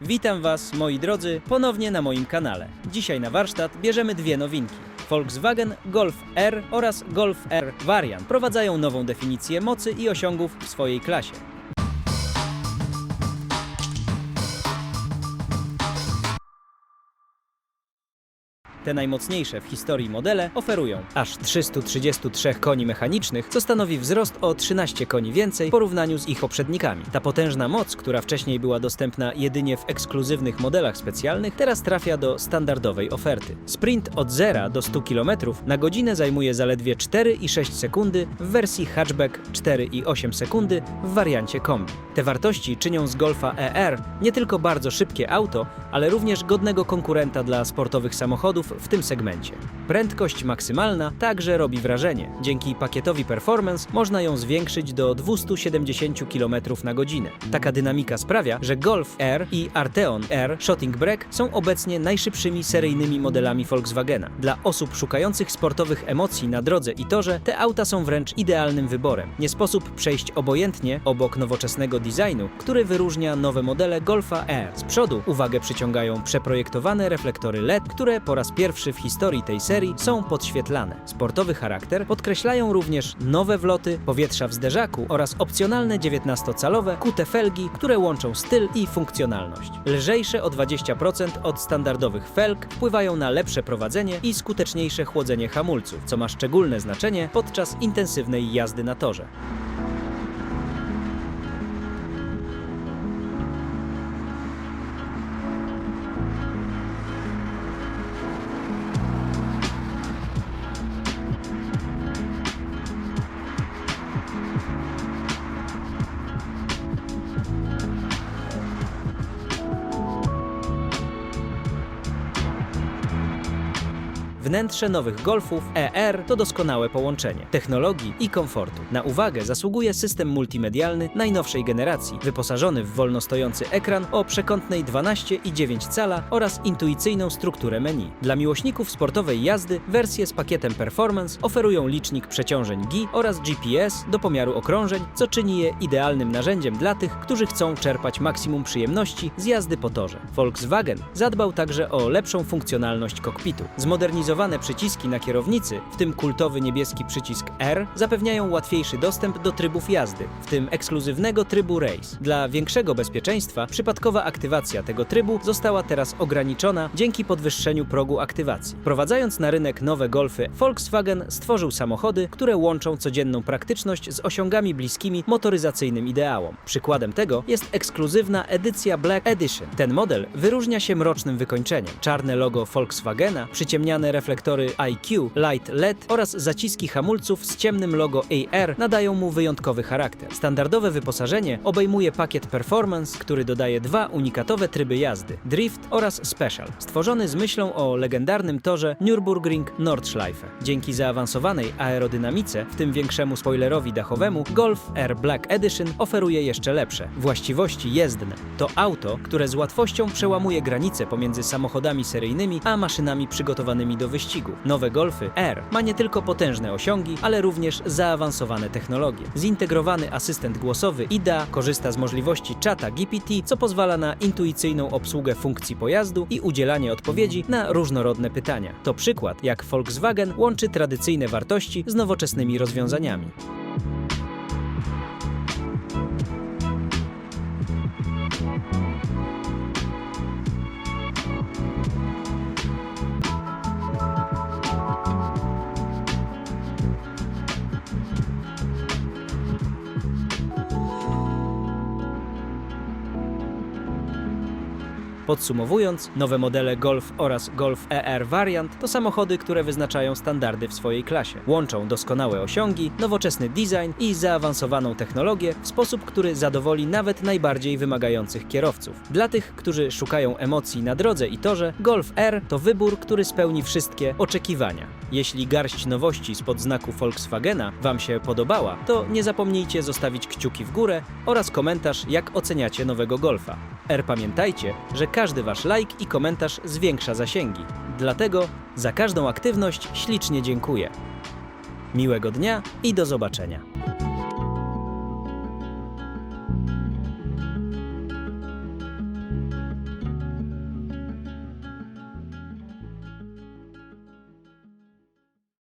Witam Was, moi drodzy, ponownie na moim kanale. Dzisiaj na warsztat bierzemy dwie nowinki. Volkswagen Golf R oraz Golf R Variant prowadzają nową definicję mocy i osiągów w swojej klasie. Te najmocniejsze w historii modele oferują aż 333 koni mechanicznych, co stanowi wzrost o 13 koni więcej w porównaniu z ich poprzednikami. Ta potężna moc, która wcześniej była dostępna jedynie w ekskluzywnych modelach specjalnych, teraz trafia do standardowej oferty. Sprint od 0 do 100 km na godzinę zajmuje zaledwie 4,6 sekundy w wersji hatchback 4,8 sekundy w wariancie kombi. Te wartości czynią z Golfa ER nie tylko bardzo szybkie auto, ale również godnego konkurenta dla sportowych samochodów w tym segmencie. Prędkość maksymalna także robi wrażenie. Dzięki pakietowi Performance można ją zwiększyć do 270 km na godzinę. Taka dynamika sprawia, że Golf R i Arteon R Shotting Break są obecnie najszybszymi seryjnymi modelami Volkswagena. Dla osób szukających sportowych emocji na drodze i torze, te auta są wręcz idealnym wyborem. Nie sposób przejść obojętnie obok nowoczesnego designu, który wyróżnia nowe modele Golfa R. Z przodu uwagę przyciągają przeprojektowane reflektory LED, które po raz pierwszy w historii tej serii są podświetlane. Sportowy charakter podkreślają również nowe wloty, powietrza w zderzaku oraz opcjonalne 19-calowe kute felgi, które łączą styl i funkcjonalność. Lżejsze o 20% od standardowych felg wpływają na lepsze prowadzenie i skuteczniejsze chłodzenie hamulców, co ma szczególne znaczenie podczas intensywnej jazdy na torze. Wnętrze nowych Golfów ER to doskonałe połączenie technologii i komfortu. Na uwagę zasługuje system multimedialny najnowszej generacji, wyposażony w wolno stojący ekran o przekątnej 12,9 cala oraz intuicyjną strukturę menu. Dla miłośników sportowej jazdy wersje z pakietem Performance oferują licznik przeciążeń GI oraz GPS do pomiaru okrążeń, co czyni je idealnym narzędziem dla tych, którzy chcą czerpać maksimum przyjemności z jazdy po torze. Volkswagen zadbał także o lepszą funkcjonalność kokpitu. Zmodernizowane przyciski na kierownicy, w tym kultowy niebieski przycisk R, zapewniają łatwiejszy dostęp do trybów jazdy, w tym ekskluzywnego trybu Race. Dla większego bezpieczeństwa przypadkowa aktywacja tego trybu została teraz ograniczona dzięki podwyższeniu progu aktywacji. Wprowadzając na rynek nowe Golfy, Volkswagen stworzył samochody, które łączą codzienną praktyczność z osiągami bliskimi motoryzacyjnym ideałom. Przykładem tego jest ekskluzywna edycja Black Edition. Ten model wyróżnia się mrocznym wykończeniem. Czarne logo Volkswagena, przyciemniane reflektory IQ, Light LED oraz zaciski hamulców z ciemnym logo AR nadają mu wyjątkowy charakter. Standardowe wyposażenie obejmuje pakiet Performance, który dodaje dwa unikatowe tryby jazdy: Drift oraz Special, stworzony z myślą o legendarnym torze Nürburgring Nordschleife. Dzięki zaawansowanej aerodynamice, w tym większemu spoilerowi dachowemu, Golf R Black Edition oferuje jeszcze lepsze właściwości jezdne. To auto, które z łatwością przełamuje granice pomiędzy samochodami seryjnymi a maszynami przygotowanymi do wyścigu. Nowe Golfy R ma nie tylko potężne osiągi, ale również zaawansowane technologie. Zintegrowany asystent głosowy IDA korzysta z możliwości czata GPT, co pozwala na intuicyjną obsługę funkcji pojazdu i udzielanie odpowiedzi na różnorodne pytania. To przykład, jak Volkswagen łączy tradycyjne wartości z nowoczesnymi rozwiązaniami. Podsumowując, nowe modele Golf oraz Golf ER Variant to samochody, które wyznaczają standardy w swojej klasie. Łączą doskonałe osiągi, nowoczesny design i zaawansowaną technologię w sposób, który zadowoli nawet najbardziej wymagających kierowców. Dla tych, którzy szukają emocji na drodze i torze, Golf R to wybór, który spełni wszystkie oczekiwania. Jeśli garść nowości spod znaku Volkswagena Wam się podobała, to nie zapomnijcie zostawić kciuki w górę oraz komentarz, jak oceniacie nowego Golfa. R pamiętajcie, że każdy Wasz like i komentarz zwiększa zasięgi. Dlatego za każdą aktywność ślicznie dziękuję. Miłego dnia i do zobaczenia.